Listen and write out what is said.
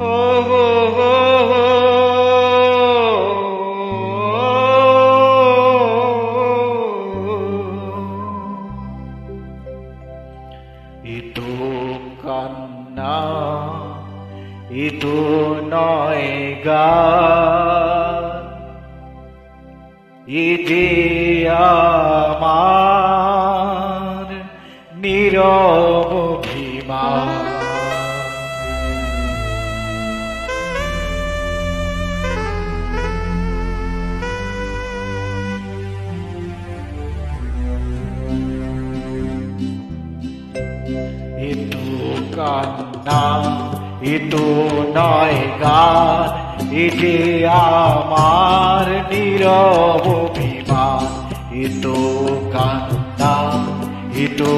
ইতো কান্না ইতো নয় গান ইতি আমার নীরব অভিমান ইতু নাম ইতু নয় গান ইতি আমার নীরব অভিমান ইতু কান্না ইতু